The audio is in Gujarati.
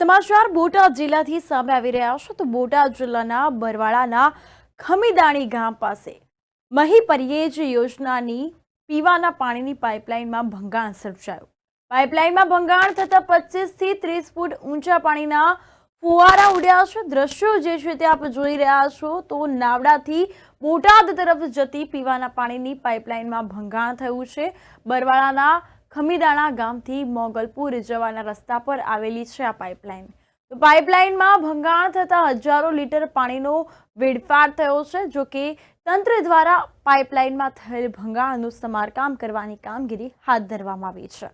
સમાચાર બોટાદ જિલ્લાથી સામે આવી રહ્યા છે તો બોટાદ જિલ્લાના બરવાળાના ખમીદાણી ગામ પાસે મહી પરિયેજ યોજનાની પીવાના પાણીની પાઇપલાઇનમાં ભંગાણ સર્જાયું. પાઇપલાઇનમાં ભંગાણ થતાં પચીસથી ત્રીસ ફૂટ ઊંચા પાણીના ફુવારા ઉડ્યા છે. દ્રશ્યો જે છે તે આપ જોઈ રહ્યા છો તો નાવડાથી બોટાદ તરફ જતી પીવાના પાણીની પાઇપલાઇનમાં ભંગાણ થયું છે. બરવાળાના ખમીદાણા ગામથી મોગલપુર જવાના રસ્તા પર આવેલી છે આ પાઇપલાઇન. તો પાઇપલાઇનમાં ભંગાણ થતાં હજારો લીટર પાણીનો વેડફાટ થયો છે, જો કે તંત્ર દ્વારા પાઇપલાઇનમાં થયેલ ભંગાણનું સમારકામ કરવાની કામગીરી હાથ ધરવામાં આવી છે.